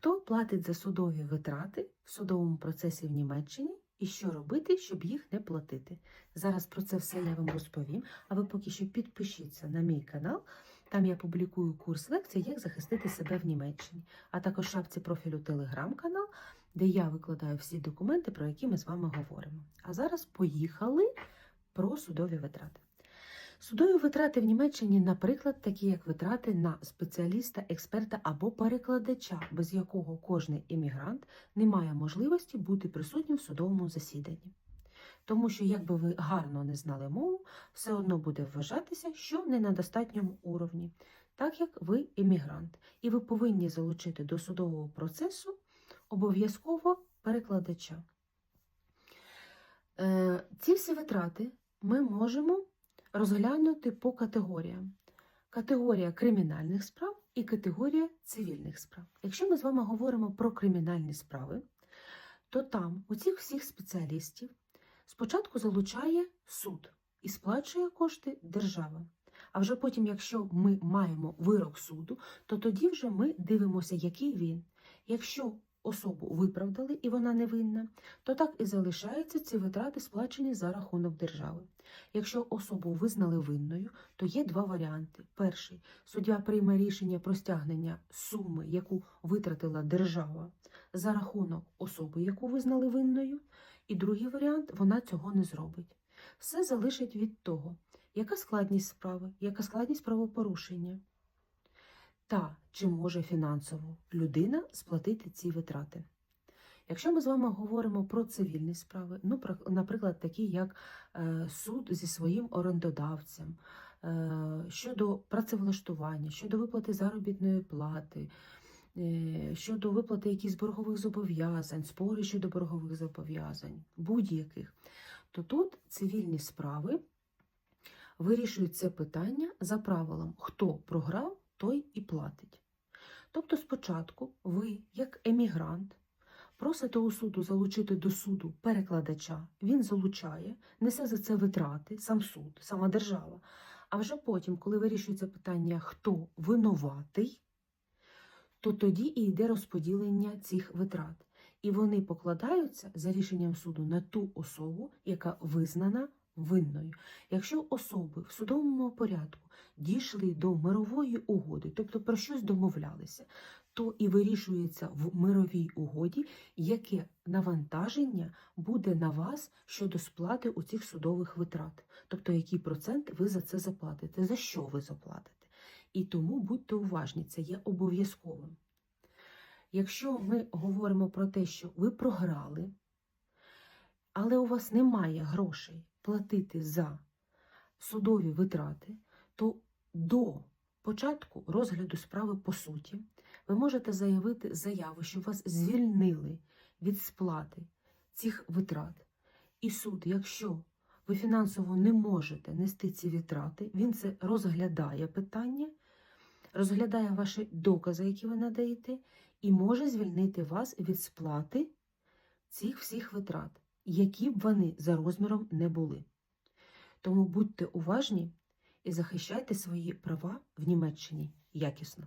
Хто платить за судові витрати в судовому процесі в Німеччині і що робити, щоб їх не платити? Зараз про це все я вам розповім. А ви поки що підпишіться на мій канал. Там я публікую курс лекцій, як захистити себе в Німеччині, а також в шапці профілю телеграм-канал, де я викладаю всі документи, про які ми з вами говоримо. А зараз поїхали про судові витрати. Судові витрати в Німеччині, наприклад, такі як витрати на спеціаліста, експерта або перекладача, без якого кожний іммігрант не має можливості бути присутнім в судовому засіданні. Тому що, якби ви гарно не знали мову, все одно буде вважатися, що не на достатньому уровні, так як ви іммігрант, і ви повинні залучити до судового процесу обов'язково перекладача. Е, Ці всі витрати ми можемо розглянути по категоріям. Категорія кримінальних справ і категорія цивільних справ. Якщо ми з вами говоримо про кримінальні справи, то там у цих всіх спеціалістів спочатку залучає суд і сплачує кошти держава. А вже потім, якщо ми маємо вирок суду, то тоді вже ми дивимося, який він. Якщо особу виправдали і вона невинна, то так і залишаються ці витрати сплачені за рахунок держави. Якщо особу визнали винною, то є два варіанти. Перший суддя прийме рішення про стягнення суми, яку витратила держава за рахунок особи, яку визнали винною. І другий варіант вона цього не зробить. Все залежить від того, яка складність справи, яка складність правопорушення, та чи може фінансово людина сплатити ці витрати. Якщо ми з вами говоримо про цивільні справи, ну, наприклад, такі як е, суд зі своїм орендодавцем, е, щодо працевлаштування, щодо виплати заробітної плати, е, щодо виплати якихось боргових зобов'язань, спори щодо боргових зобов'язань, будь-яких, то тут цивільні справи вирішують це питання за правилом, хто програв, той і платить. Тобто спочатку ви, як емігрант, просите у суду залучити до суду перекладача, він залучає, несе за це витрати, сам суд, сама держава. А вже потім, коли вирішується питання, хто винуватий, то тоді і йде розподілення цих витрат. І вони покладаються за рішенням суду на ту особу, яка визнана винною. Якщо особи в судовому порядку дійшли до мирової угоди, тобто про щось домовлялися, то і вирішується в мировій угоді, яке навантаження буде на вас щодо сплати у цих судових витрат, тобто який процент ви за це заплатите, за що ви заплатите. І тому будьте уважні, це є обов'язковим. Якщо ми говоримо про те, що ви програли, але у вас немає грошей платити за судові витрати, то до початку розгляду справи по суті ви можете заявити заяву, що вас звільнили від сплати цих витрат. І суд, якщо ви фінансово не можете нести ці витрати, він це розглядає питання, розглядає ваші докази, які ви надаєте, і може звільнити вас від сплати цих всіх витрат, які б вони за розміром не були. Тому будьте уважні і захищайте свої права в Німеччині якісно.